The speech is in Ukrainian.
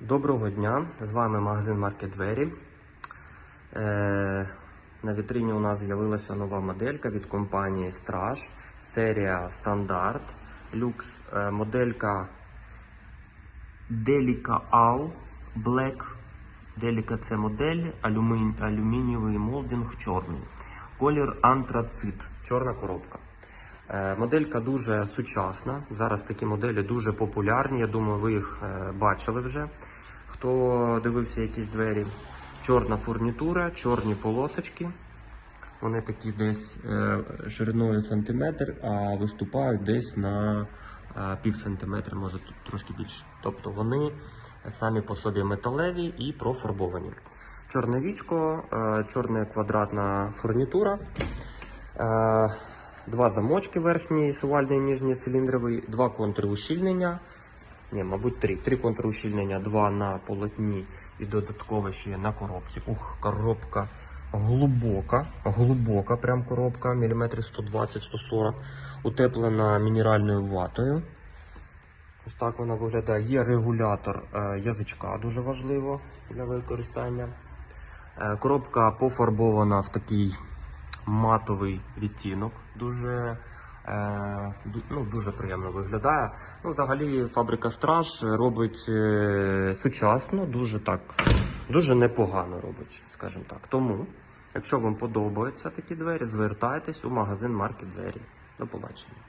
Доброго дня! З вами магазин Маркет Двері. Е, на вітрині у нас з'явилася нова моделька від компанії Страж, серія Стандарт, люкс, е, моделька Delica All Black. Delica це модель, алюмін, алюмінієвий молдинг чорний. Колір антрацит, чорна коробка. Е, Моделька дуже сучасна. Зараз такі моделі дуже популярні. Я думаю, ви їх е, бачили вже. Хто дивився якісь двері. Чорна фурнітура, чорні полосочки. Вони такі десь е, шириною сантиметр, а виступають десь на пів сантиметра, може трошки більше. Тобто вони самі по собі металеві і профарбовані. Чорне вічко, чорна квадратна фурнітура. Два замочки верхній, сувальний, нижній циліндровий, два контури ущільнення. Ні, мабуть, три. Три контрущільнення, два на полотні і додатково ще на коробці. Ух, коробка глибока, глибока прям коробка, міліметрів 120-140, утеплена мінеральною ватою. Ось так вона виглядає. Є регулятор е, язичка, дуже важливо для використання. Е, коробка пофарбована в такий матовий відтінок. Дуже, е, ну, дуже приємно виглядає. Ну, взагалі, фабрика Страж робить е, сучасно, дуже так, дуже непогано робить, скажімо так. Тому, якщо вам подобаються такі двері, звертайтесь у магазин марки двері. До побачення.